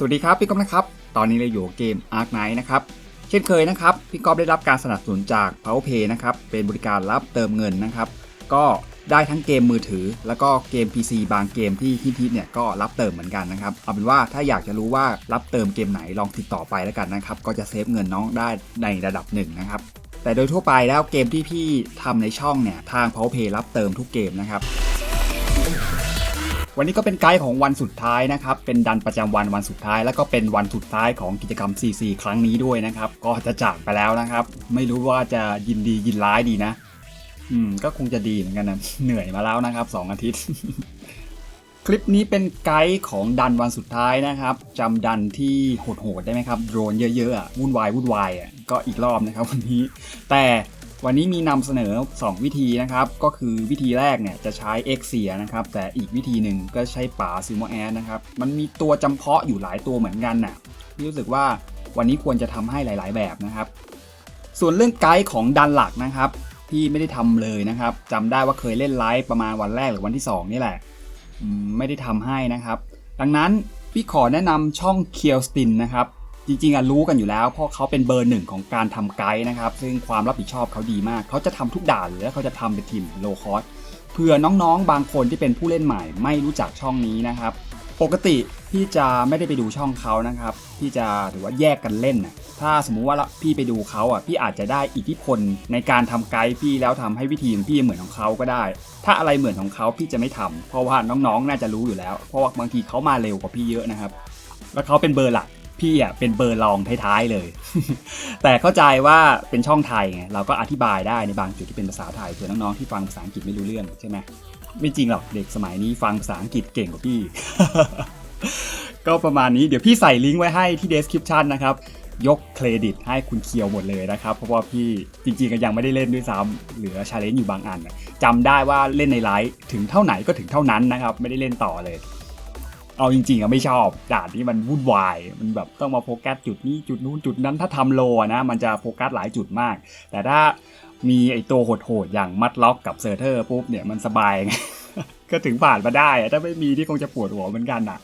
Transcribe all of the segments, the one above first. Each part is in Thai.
สวัสดีครับพี่ก๊อฟนะครับ ตอนนี้เราอยู่เกม Ark Knight นะครับ เช่นเคยนะครับ พี่ก๊อฟได้รับการสนับสนุนจาก PowerPay นะครับ เป็นบริการรับเติมเงินนะครับ ก็ได้ทั้งเกมมือถือ แล้วก็เกม PC บางเกมที่ฮิตๆเนี่ยก็รับเติมเหมือนกันนะครับ เอาเป็นว่าถ้าอยากจะรู้ว่ารับเติมเกมไหนลองติดต่อไปแล้วกันนะครับ ก็จะเซฟเงินน้องได้ในระดับหนึ่งนะครับ แต่โดยทั่วไปแล้วเกมที่พี่ทำในช่องเนี่ยทาง PowerPay รับเติมทุกเกมนะครับ วันนี้ก็เป็นไกด์ของวันสุดท้ายนะครับ เป็นดันประจำวันวันสุดท้าย แล้วก็เป็นวันสุดท้ายของกิจกรรม CC ครั้งนี้ด้วยนะครับ ก็จะจากไปแล้วนะครับ ไม่รู้ว่าจะยินดียินร้ายดีนะ อืม ก็คงจะดีเหมือนกันนะ เหนื่อยมาแล้วนะครับ 2 อาทิตย์ คลิปนี้เป็นไกด์ของดันวันสุดท้ายนะครับจำดันที่โหดๆได้ไหมครับ โดรนเยอะๆ วุ่นวายวุ่นวายอะ ก็อีกรอบนะครับวันนี้ แต่ วันนี้มีนำเสนอ 2 วิธีนะครับ ก็คือวิธีแรกเนี่ยจะใช้ X เสียนะครับ แต่อีกวิธีหนึ่งก็ใช้ป่าซิโมแอนนะครับ มันมีตัวจำเพาะอยู่หลายตัวเหมือนกันน่ะพี่รู้สึกว่าวันนี้ควรจะทำให้หลาย ๆ แบบนะครับ ส่วนเรื่องไกด์ของดันหลักนะครับพี่ไม่ได้ทำเลยนะครับจำได้ว่าเคยเล่นไลฟ์ประมาณวันแรกหรือวันที่ 2 นี่แหละไม่ได้ทำให้นะครับ ดังนั้นพี่ขอแนะนำช่องเคียวสตินนะครับ จริงๆอะรู้กันอยู่แล้ว เพราะเขาเป็นเบอร์หนึ่งของการทำไกด์นะครับ ซึ่งความรับผิดชอบเขาดีมาก เขาจะทำทุกด่านเลยแล้วเขาจะทำเป็นทีมโลคอสเพื่อน้องๆ บางคนที่เป็นผู้เล่นใหม่ไม่รู้จักช่องนี้นะครับ ปกติพี่จะไม่ได้ไปดูช่องเขานะครับพี่จะหรือว่าแยกกันเล่นนะถ้าสมมุติว่าพี่ไปดูเขาอะพี่อาจจะได้อิทธิพลในการทำไกด์พี่แล้วทำให้วิธีของพี่เหมือนของเขาก็ได้ ถ้าอะไรเหมือนของเขาพี่จะไม่ทำเพราะว่าน้องๆ น่าจะรู้อยู่แล้ว เพราะว่าบางทีเขามาเร็วกว่าพี่เยอะนะครับ แล้วเขาเป็นเบอร์หลัก พี่อะเป็นเบอร์รองท้ายๆเลย แต่เข้าใจว่าเป็นช่องไทยไงเราก็อธิบายได้ในบางจุดที่เป็นภาษาไทยเผื่อน้องๆที่ฟังภาษาอังกฤษไม่รู้เรื่องใช่ไหมไม่จริงหรอกเด็กสมัยนี้ฟังภาษาอังกฤษเก่งกว่าพี่ ก็ประมาณนี้เดี๋ยวพี่ใส่ลิงก์ไว้ให้ที่ description นะครับยกเครดิตให้คุณเคียวหมดเลยนะครับ เพราะว่าพี่จริงๆก็ยังไม่ได้เล่นด้วยซ้ำเหลือชาเลนจ์อยู่บางอันน่ะจำได้ว่าเล่นในไลฟ์ถึงเท่าไหนก็ถึงเท่านั้นนะครับ ไม่ได้เล่นต่อเลย เอาจริงๆอะไม่ชอบด่านที่มันวุ่นวาย มันแบบต้องมาโฟกัสจุดนี้จุดนู้นจุดนั้นถ้าทำโลนะมันจะโฟกัสหลายจุดมาก แต่ถ้ามีไอตัวโหดๆอย่างมัดล็อกกับเซอร์เทอร์ปุ๊บเนี่ยมันสบายไงก็ถึงผ่านมาได้ ถ้าไม่มีที่คงจะปวดหัวเหมือนกันอะ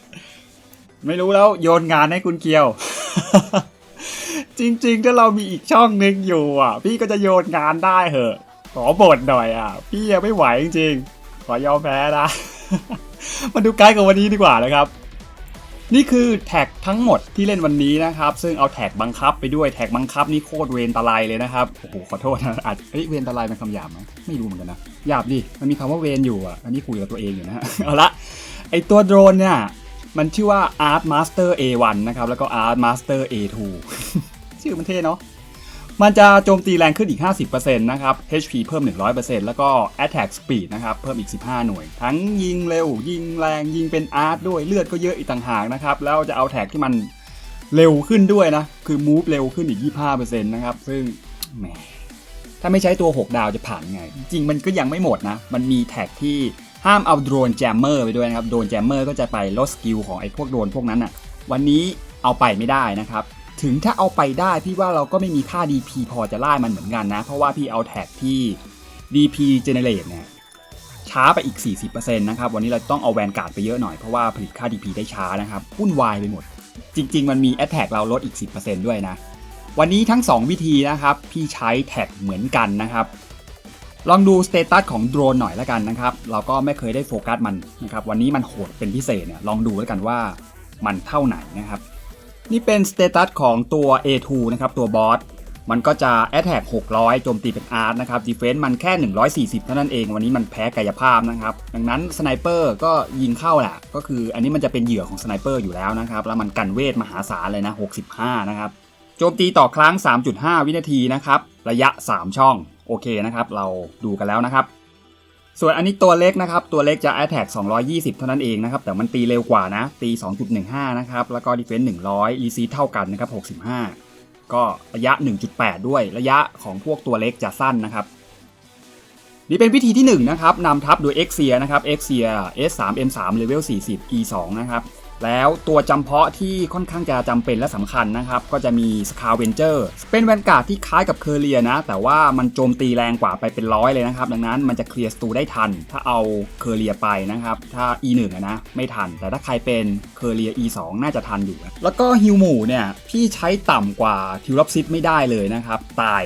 ไม่รู้แล้วโยนงานให้คุณเกียว จริงๆ ถ้าเรามีอีกช่องหนึ่งอยู่อะ พี่ก็จะโยนงานได้เหอะ ขอบ่นหน่อยอะ พี่ยังไม่ไหวจริงๆ ขอยอมแพ้นะ มาดูไกด์กับวันนี้ดีกว่านะครับ นี่คือแท็กทั้งหมดที่เล่นวันนี้นะครับ ซึ่งเอาแท็กบังคับไปด้วยแท็กบังคับนี่โคตรเวรตะไลเลยนะครับโอ้โหขอโทษนะอาจเอ้ยเวรตะไลเป็นคำหยาบไหมไม่รู้เหมือนกันนะหยาบดิมันมีคำว่าเวรอยู่อะอันนี้คุยกับตัวเองอยู่นะฮะเอาละไอตัวโดรนเนี่ยมันชื่อว่า Art Master A1 นะครับแล้วก็ Art Master A2 ชื่อมันเท่เนาะ มันจะโจมตีแรงขึ้นอีก 50%นะครับ HP เพิ่ม 100%แล้วก็ Attack Speed นะครับเพิ่มอีก 15 หน่วย ทั้งยิงเร็ว ยิงแรงยิงเป็นอาร์ตด้วยเลือดก็เยอะอีกต่างหากนะครับ แล้วจะเอาแท็กที่มันเร็วขึ้นด้วยนะ คือ move เร็วขึ้นอีก 25%นะครับ ซึ่งแหมถ้าไม่ใช้ตัว 6 ดาวจะผ่านไง จริงมันก็ยังไม่หมดนะ มันมีแท็กที่ห้ามเอาโดรนแจมเมอร์ไปด้วยนะครับ โดรนแจมเมอร์ก็จะไปลดสกิลของไอ้พวกโดรนพวกนั้นอะ วันนี้เอาไปไม่ได้นะครับ ถึงถ้าเอาไปได้พี่ว่าเราก็ไม่มีค่า DP พอจะไล่มันเหมือนกันนะ เพราะว่าพี่เอาแท็กที่ DP Generate เนี่ยช้าไปอีก 40%นะครับ วันนี้เราต้องเอาแวนการ์ดไปเยอะหน่อยเพราะว่าผลิตค่า DP ได้ช้านะครับวุ่นวายไปหมด จริง ๆ มันมี Attack เราลดอีก 10%ด้วยนะ วันนี้ทั้ง 2 วิธีนะครับ พี่ใช้แท็กเหมือนกันนะครับลองดูสเตตัสของโดรนหน่อยแล้วกันนะครับ เราก็ไม่เคยได้โฟกัสมันนะครับ วันนี้มันโหดเป็นพิเศษเนี่ย ลองดูแล้วกันว่ามันเท่าไหนนะครับ นี่เป็นสเตตัสของตัว A2 นะครับ ตัวบอส มันก็จะ Attack 600 โจมตีเป็นอาร์ตนะครับ Defense มันแค่ 140 เท่านั้นเอง วันนี้มันแพ้กายภาพนะครับ ดังนั้นสไนเปอร์ก็ยิงเข้าแหละก็คืออันนี้มันจะเป็นเหยื่อของสไนเปอร์อยู่แล้วนะครับ แล้วมันกันเวทมหาศาลเลยนะ 65 นะครับ โจมตีต่อครั้ง 3.5 วินาทีนะครับ ระยะ 3 ช่อง โอเคนะครับ เราดูกันแล้วนะครับ ส่วนอันนี้ตัวเล็กนะครับ ตัวเล็กจะ Attack 220 เท่านั้นเองนะครับ แต่มันตีเร็วกว่านะ ตี 2.15 นะครับ แล้วก็ Defense 100 e c เท่ากันนะครับ 65 ก็ระยะ 1.8 ด้วย ระยะของพวกตัวเล็กจะสั้นนะครับนี่เป็นวิธีที่1นะครับนำทัพโดย x เซียนะครับ x เซีย S3 M3 Level 40 E2 นะครับ แล้วตัวจำเพาะที่ค่อนข้างจะจำเป็นและสำคัญนะครับ ก็จะมีสคาเวนเจอร์เป็นแวนการ์ดที่คล้ายกับเคอร์เรียนะ แต่ว่ามันโจมตีแรงกว่าไปเป็นร้อยเลยนะครับ ดังนั้นมันจะเคลียร์สตูได้ทัน ถ้าเอาเคอร์เรียไปนะครับ ถ้า E1 อะนะไม่ทัน แต่ถ้าใครเป็นเคอร์เรีย E2 น่าจะทันอยู่ แล้วก็ฮิวหมูเนี่ยพี่ใช้ต่ำกว่าทิวลับซิตไม่ได้เลยนะครับตาย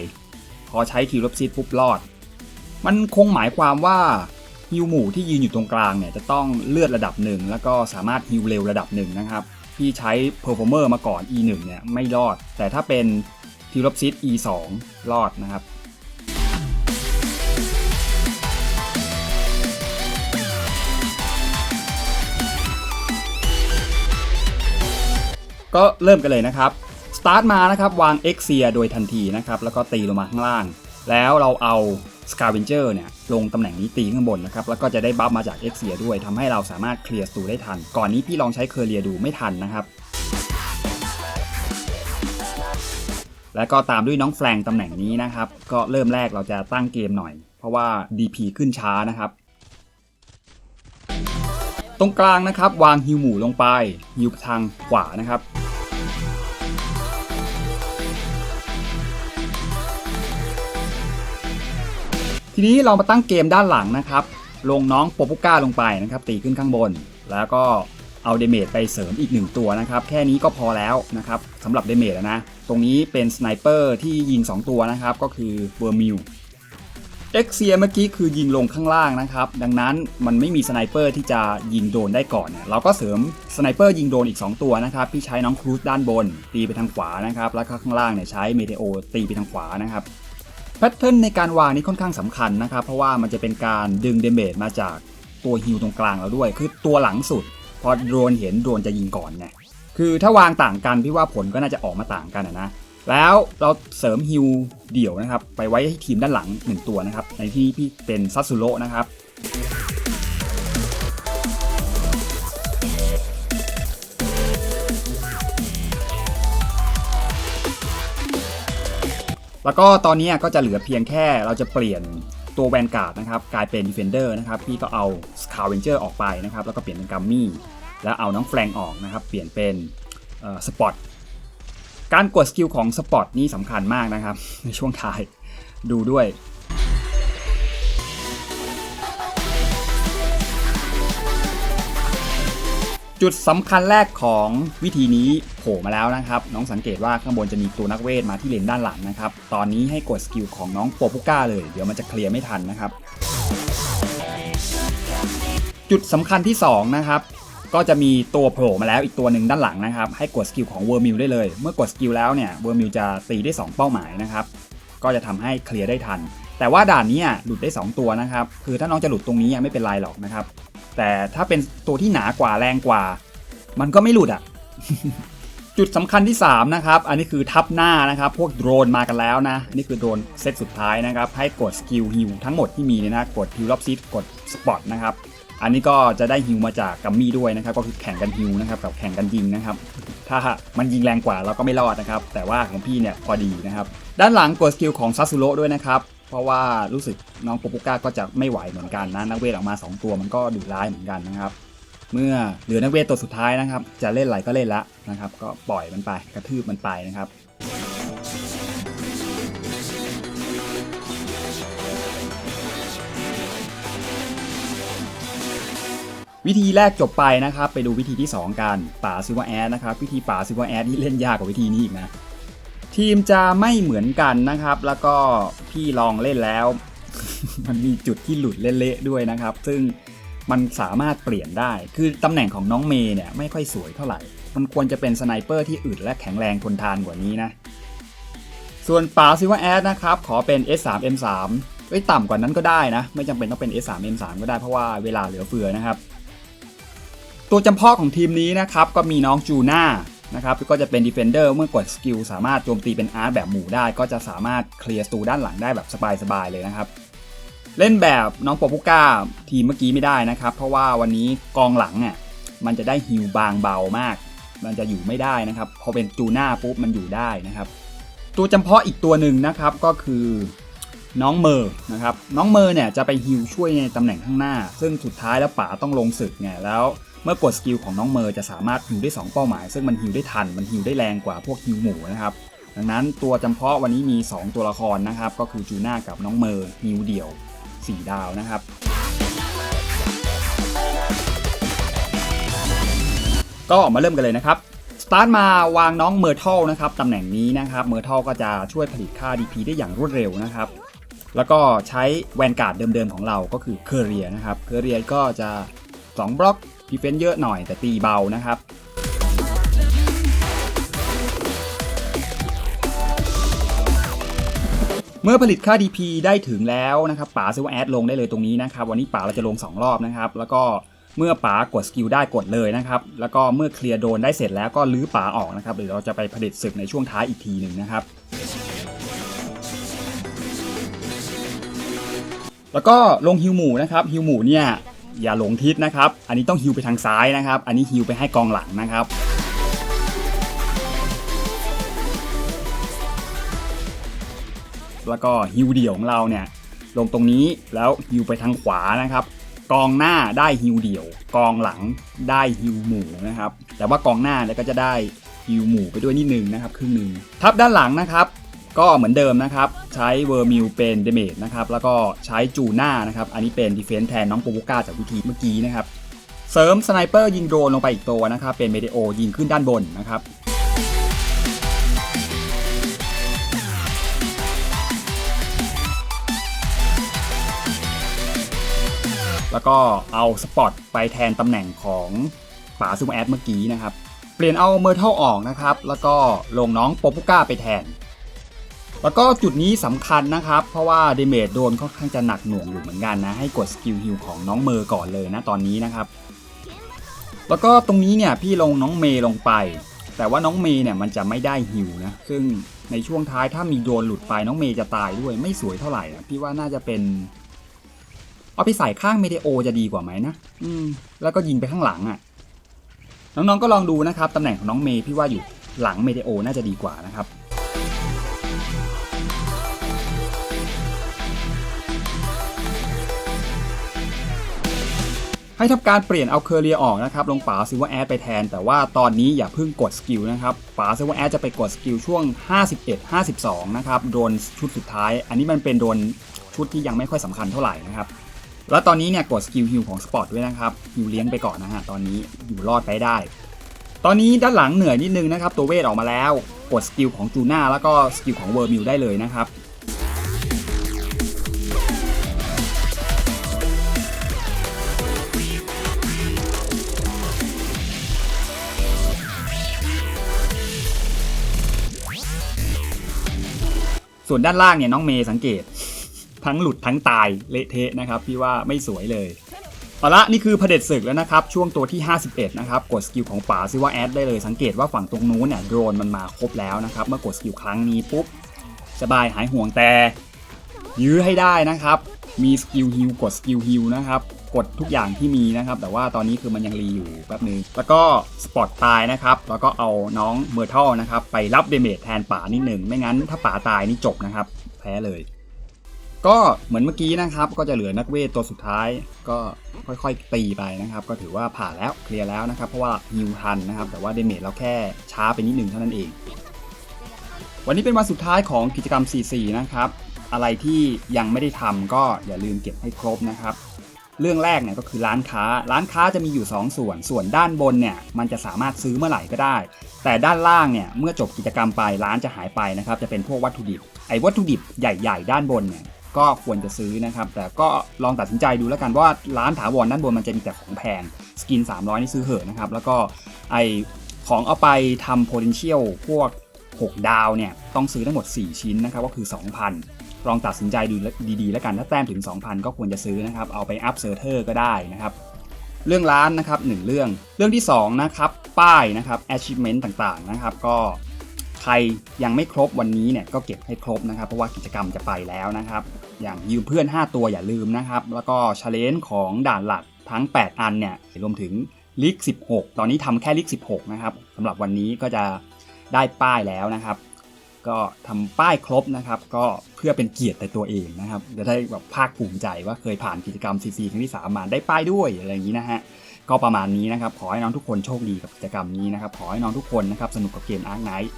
พอใช้ทิวลับซิตปุ๊บรอด มันคงหมายความว่า ฮิวหมู่ที่ยืนอยู่ตรงกลางเนี่ยจะต้องเลือดระดับหนึ่งแล้วก็สามารถฮิวเร็วระดับหนึ่งนะครับที่ใช้เพอร์ฟอร์เมอร์มาก่อน E1 เนี่ยไม่รอด แต่ถ้าเป็นทิวลบซิต E2 รอดนะครับก็เริ่มกันเลยนะครับ สตาร์ทมานะครับ วาง X เซียโดยทันทีนะครับ แล้วก็ตีลงมาข้างล่าง แล้วเราเอาสคา v เวนเจอร์เนี่ยลงตำแหน่งนี้ตีข้างบนนะครับ แล้วก็จะได้บัฟมาจากเอ็กเซียด้วยทำให้เราสามารถเคลียร์สตูได้ทัน ก่อนนี้พี่ลองใช้เคอร์เรียดูไม่ทันนะครับ แล้วก็ตามด้วยน้องแฟลงตำแหน่งนี้นะครับ ก็เริ่มแรกเราจะตั้งเกมหน่อย เพราะว่า DP ขึ้นช้านะครับตรงกลางนะครับ วางฮิวหมู่ลงไปฮิวทางขวานะครับ ทีนี้เรามาตั้งเกมด้านหลังนะครับ ลงน้องโปปุก้าลงไปนะครับ ตีขึ้นข้างบน แล้วก็เอาเดเมจไปเสริมอีกหนึ่งตัวนะครับ แค่นี้ก็พอแล้วนะครับสำหรับเดเมจนะ ตรงนี้เป็นสไนเปอร์ที่ยิง 2 ตัวนะครับ ก็คือเบอร์มิวเอ็กเซียเมื่อกี้คือยิงลงข้างล่างนะครับ ดังนั้นมันไม่มีสไนเปอร์ที่จะยิงโดนได้ก่อนเนี่ยเราก็เสริมสไนเปอร์ยิงโดนอีก 2 ตัวนะครับที่ใช้น้องครูซด้านบน ตีไปทางขวานะครับ แล้วข้างล่างเนี่ยใช้เมเทโอตีไปทางขวานะครับ แพทเทิร์นในการวางนี่ค่อนข้างสำคัญนะครับ เพราะว่ามันจะเป็นการดึงเดเมจมาจากตัวฮิวตรงกลางเราด้วย คือตัวหลังสุด พอโดรนเห็นโดรนจะยิงก่อนไงคือถ้าวางต่างกันพี่ว่าผลก็น่าจะออกมาต่างกันนะแล้วเราเสริมฮิวเดี่ยวนะครับ ไปไว้ให้ทีมด้านหลัง 1 ตัวนะครับ ในที่พี่เป็นซัตสุโรนะครับ แล้วก็ตอนนี้ก็จะเหลือเพียงแค่เราจะเปลี่ยนตัวแวนการ์ดนะครับกลายเป็นดีเฟนเดอร์นะครับพี่ก็เอาสคาเวนเจอร์ออกไปนะครับแล้วก็เปลี่ยนเป็นกัมมี่แล้วเอาน้องแฟรงออกนะครับเปลี่ยนเป็นสปอตการกดสกิลของสปอตนี่สำคัญมากนะครับในช่วงท้ายดูด้วย จุดสำคัญแรกของวิธีนี้โผล่มาแล้วนะครับ น้องสังเกตว่าข้างบนจะมีตัวนักเวทมาที่เลนด้านหลังนะครับ ตอนนี้ให้กดสกิลของน้องโปปุก้าเลย เดี๋ยวมันจะเคลียร์ไม่ทันนะครับ จุดสำคัญที่ 2 นะครับ ก็จะมีตัวโผล่มาแล้วอีกตัวหนึ่งด้านหลังนะครับ ให้กดสกิลของเวอร์มิลได้เลย เมื่อกดสกิลแล้วเนี่ยเวอร์มิลจะตีได้ 2 เป้าหมายนะครับ ก็จะทำให้เคลียร์ได้ทัน แต่ว่าด่านนี้หลุดได้ 2 ตัวนะครับ คือถ้าน้องจะหลุดตรงนี้ไม่เป็นไรหรอกนะครับ แต่ถ้าเป็นตัวที่หนากว่าแรงกว่า มันก็ไม่หลุดอะ จุดสำคัญที่ 3 นะครับ อันนี้คือทับหน้านะครับ พวกโดรนมากันแล้วนะ อันนี้คือโดรนเซตสุดท้ายนะครับ ให้กดสกิลฮิวทั้งหมดที่มีเนี่ยนะ กดฮิวล็อบซิตกดสปอตนะครับ อันนี้ก็จะได้ฮิวมาจากกัมมี่ด้วยนะครับ ก็คือแข่งกันฮิวนะครับ กับแข่งกันยิงนะครับ ถ้ามันยิงแรงกว่าเราก็ไม่รอดนะครับ แต่ว่าของพี่เนี่ยพอดีนะครับ ด้านหลังกดสกิลของซัตสุโร่ด้วยนะครับ เพราะว่ารู้สึกน้องโปปุก้าก็จะไม่ไหวเหมือนกันนะนักเวทออกมา 2 ตัวมันก็ดุร้ายเหมือนกันนะครับ เมื่อเหลือนักเวทตัวสุดท้ายนะครับ จะเล่นอะไรก็เล่นละนะครับ ก็ปล่อยมันไปกระทืบมันไปนะครับวิธีแรกจบไปนะครับ ไปดูวิธีที่ 2 กันป่าซิวแอดนะครับ วิธีป่าซิวแอดที่เล่นยากกว่าวิธีนี้อีกนะ ทีมจะไม่เหมือนกันนะครับ แล้วก็พี่ลองเล่นแล้ว มันมีจุดที่หลุดเละๆด้วยนะครับ ซึ่งมันสามารถเปลี่ยนได้ คือตำแหน่งของน้องเมย์เนี่ยไม่ค่อยสวยเท่าไหร่ มันควรจะเป็นสไนเปอร์ที่อึดและแข็งแรงทนทานกว่านี้นะ ส่วนป่าซิวแอดนะครับ ขอเป็น S3 M3 เอ้ยต่ำกว่านั้นก็ได้นะ ไม่จำเป็นต้องเป็น S3 M3 ก็ได้เพราะว่าเวลาเหลือเฟือนะครับ ตัวจำเพาะของทีมนี้นะครับก็มีน้องจูน่า นะครับก็จะเป็นดีเฟนเดอร์เมื่อกดสกิลสามารถโจมตีเป็นอาร์ตแบบหมู่ได้ ก็จะสามารถเคลียร์สตูด้านหลังได้แบบสบายๆเลยนะครับ เล่นแบบน้องโปปุก้าทีมเมื่อกี้ไม่ได้นะครับ เพราะว่าวันนี้กองหลังเนี่ยมันจะได้ฮิวบางเบามาก มันจะอยู่ไม่ได้นะครับ พอเป็นจูน่าปุ๊บมันอยู่ได้นะครับ ตัวจำเพาะอีกตัวหนึ่งนะครับก็คือน้องเมอร์นะครับน้องเมอร์เนี่ยจะไปฮิวช่วยในตำแหน่งข้างหน้า ซึ่งสุดท้ายแล้วป๋าต้องลงศึกเนี่ยแล้ว เมื่อกดสกิลของน้องเมอร์จะสามารถฮิวได้ 2 เป้าหมาย ซึ่งมันฮิวได้ทัน มันฮิวได้แรงกว่าพวกฮิวหมูนะครับ ดังนั้นตัวจำเพาะวันนี้มี 2 ตัวละครนะครับ ก็คือจูน่ากับน้องเมอร์ฮิวเดี่ยว 4 ดาวนะครับ ก็มาเริ่มกันเลยนะครับสตาร์ทมาวางน้องเมอร์ทัลนะครับตำแหน่งนี้นะครับเมอร์ทัลก็จะช่วยผลิตค่า DP ได้อย่างรวดเร็วนะครับแล้วก็ใช้แวนการ์ดเดิมๆของเราก็คือเคอเรียนะครับเคอเรียก็จะ 2 บล็อก ดีเฟนต์เยอะหน่อยแต่ตีเบานะครับเมื่อผลิตค่า DP ได้ถึงแล้วนะครับป๋าซื้อว่าแอดลงได้เลยตรงนี้นะครับ วันนี้ป๋าเราจะลง 2 รอบนะครับ แล้วก็เมื่อป๋ากดสกิลได้กดเลยนะครับ แล้วก็เมื่อเคลียร์โดนได้เสร็จแล้วก็ลื้อป๋าออกนะครับเดี๋ยวเราจะไปผลิตศึกในช่วงท้ายอีกทีหนึ่งนะครับ แล้วก็ลงฮิวหมูนะครับฮิวหมูเนี่ย อย่าหลงทิศนะครับ อันนี้ต้องฮิวไปทางซ้ายนะครับ อันนี้ฮิวไปให้กองหลังนะครับ แล้วก็ฮิวเดี่ยวของเราเนี่ยลงตรงนี้แล้วฮิวไปทางขวานะครับ กองหน้าได้ฮิวเดี่ยว กองหลังได้ฮิวหมูนะครับ แต่ว่ากองหน้าเนี่ยก็จะได้ฮิวหมูไปด้วยนิดนึงนะครับครึ่งหนึ่งทับด้านหลังนะครับ ก็เหมือนเดิมนะครับ ใช้เวอร์มิวเป็นเดเมจนะครับ แล้วก็ใช้จูน่านะครับ อันนี้เป็นดีเฟนส์แทนน้องโปโปก้าจากวิธีเมื่อกี้นะครับ เสริมสไนเปอร์ยิงโดนลงไปอีกตัวนะครับ เป็นเมเดโอยิงขึ้นด้านบนนะครับแล้วก็เอาสปอตไปแทนตำแหน่งของป๋าซูมแอดเมื่อกี้นะครับ เปลี่ยนเอาเมอร์เทัลออกนะครับ แล้วก็ลงน้องโปปุก้าไปแทน แล้วก็จุดนี้สำคัญนะครับ เพราะว่าเดเมจโดนค่อนข้างจะหนักหน่วงอยู่เหมือนกันนะ ให้กดสกิลฮิลของน้องเมอร์ก่อนเลยนะตอนนี้นะครับ แล้วก็ตรงนี้เนี่ยพี่ลงน้องเมย์ลงไป แต่ว่าน้องเมย์เนี่ยมันจะไม่ได้ฮิลนะ ซึ่งในช่วงท้ายถ้ามีโดนหลุดไปน้องเมย์จะตายด้วยไม่สวยเท่าไหร่นะพี่ว่าน่าจะเป็น เอาไปใส่ข้างเมเดโอจะดีกว่าไหมนะอืม แล้วก็ยิงไปข้างหลังอะ่ะ น้องๆก็ลองดูนะครับตำแหน่งของน้องเมย์พี่ว่าอยู่หลังเมเดโอน่าจะดีกว่านะครับ ให้ทำการเปลี่ยนเอาเคอร์เรียออกนะครับลงป๋าซิว่าแอดไปแทน แต่ว่าตอนนี้อย่าเพิ่งกดสกิลนะครับป๋าซิว่าแอดจะไปกดสกิลช่วง 51 52 นะครับโดนชุดสุดท้าย อันนี้มันเป็นโดนชุดที่ยังไม่ค่อยสำคัญเท่าไหร่นะครับแล้วตอนนี้เนี่ยกดสกิลฮิวของสปอร์ตด้วยนะครับฮิวเลี้ยงไปก่อนนะฮะตอนนี้อยู่รอดไปได้ ตอนนี้ด้านหลังเหนื่อยนิดนึงนะครับตัวเวทออกมาแล้วกดสกิลของจูน่าแล้วก็สกิลของเวอร์มิวได้เลยนะครับ ส่วนด้านล่างเนี่ยน้องเมย์สังเกต ทั้งหลุดทั้งตายเละเทะนะครับพี่ว่าไม่สวยเลยเอาละนี่คือเผด็จศึกแล้วนะครับ ช่วงตัวที่ 51 นะครับ กดสกิลของป๋าซิว่าแอดได้เลยสังเกตว่าฝั่งตรงนู้นเนี่ยโดรนมันมาครบแล้วนะครับ เมื่อกดสกิลครั้งนี้ปุ๊บสบายหายห่วงแต่ ยื้อให้ได้นะครับ มีสกิลฮิลกดสกิลฮิลนะครับ กดทุกอย่างที่มีนะครับ แต่ว่าตอนนี้คือมันยังรีอยู่แป๊บนึง แล้วก็สปอตตายนะครับ แล้วก็เอาน้องเมอร์ทัลนะครับ ไปรับเดเมจแทนป่านิดหนึ่ง ไม่งั้นถ้าป่าตายนี่จบนะครับ แพ้เลย ก็เหมือนเมื่อกี้นะครับ ก็จะเหลือนักเวทตัวสุดท้าย ก็ค่อยๆตีไปนะครับ ก็ถือว่าผ่านแล้วเคลียร์แล้วนะครับ เพราะว่าฮิวทันนะครับ แต่ว่าเดเมจเราแค่ช้าไปนิดหนึ่งเท่านั้นเอง วันนี้เป็นวันสุดท้ายของกิจกรรม 44 นะครับอะไรที่ยังไม่ได้ทำก็อย่าลืมเก็บให้ครบนะครับ เรื่องแรกเนี่ยก็คือร้านค้า ร้านค้าจะมีอยู่ 2 ส่วน ส่วนด้านบนเนี่ยมันจะสามารถซื้อเมื่อไหร่ก็ได้ แต่ด้านล่างเนี่ยเมื่อจบกิจกรรมไปร้านจะหายไปนะครับจะเป็นพวกวัตถุดิบ ไอ้วัตถุดิบใหญ่ ๆ ด้านบนเนี่ยก็ควรจะซื้อนะครับ แต่ก็ลองตัดสินใจดูแล้วกันว่าร้านถาวรด้านบนมันจะมีแต่ของแพงสกิน 300 นี่ซื้อเหอะนะครับ แล้วก็ไอของเอาไปทำ potential พวก 6 ดาวเนี่ยต้องซื้อทั้งหมด 4 ชิ้นนะครับก็คือ 2,000 ลองตัดสินใจดูดีๆ แล้วกันถ้าแต้มถึง 2,000 ก็ควรจะซื้อนะครับ เอาไปอัพเซอร์เทอร์ก็ได้นะครับ เรื่องร้านนะครับหนึ่งเรื่อง เรื่องที่2นะครับป้ายนะครับ achievement ต่างๆนะครับ ก็ใครยังไม่ครบวันนี้เนี่ยก็เก็บให้ครบนะครับ เพราะว่ากิจกรรมจะไปแล้วนะครับ อย่างยืมเพื่อน 5 ตัวอย่าลืมนะครับ แล้วก็ช l เลน g e ของด่านหลักทั้ง 8 อันเนี่ยรวมถึงลิก16 ตอนนี้ทำแค่ลิก16 นะครับสำหรับวันนี้ก็จะได้ป้ายแล้วนะครับ ก็ทำป้ายครบนะครับ ก็เพื่อเป็นเกียรติในตัวเองนะครับ จะได้แบบภาคภูมิใจว่าเคยผ่านกิจกรรม CC ครั้งที่ 3 มาได้ป้ายด้วยอะไรอย่างนี้นะฮะก็ประมาณนี้นะครับ ขอให้น้องทุกคนโชคดีกับกิจกรรมนี้นะครับ ขอให้น้องทุกคนนะครับสนุกกับเกมอาร์คไนท์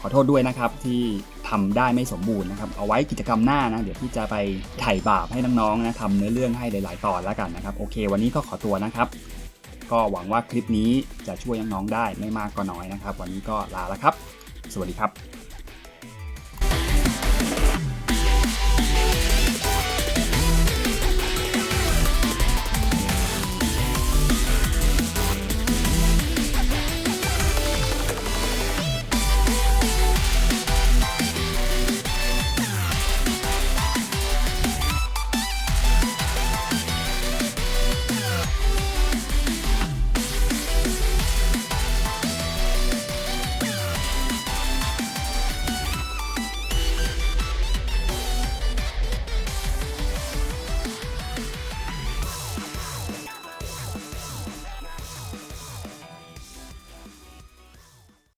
ขอโทษด้วยนะครับที่ทำได้ไม่สมบูรณ์นะครับ เอาไว้กิจกรรมหน้านะ เดี๋ยวพี่จะไปไถ่บาปให้น้องๆนะทำเนื้อเรื่องให้หลาย ๆ ตอนแล้วกันนะครับ โอเค วันนี้ก็ขอตัวนะครับ ก็หวังว่าคลิปนี้จะช่วยน้องๆได้ไม่มากก็น้อยนะครับ วันนี้ก็ลาแล้วครับ สวัสดีครับ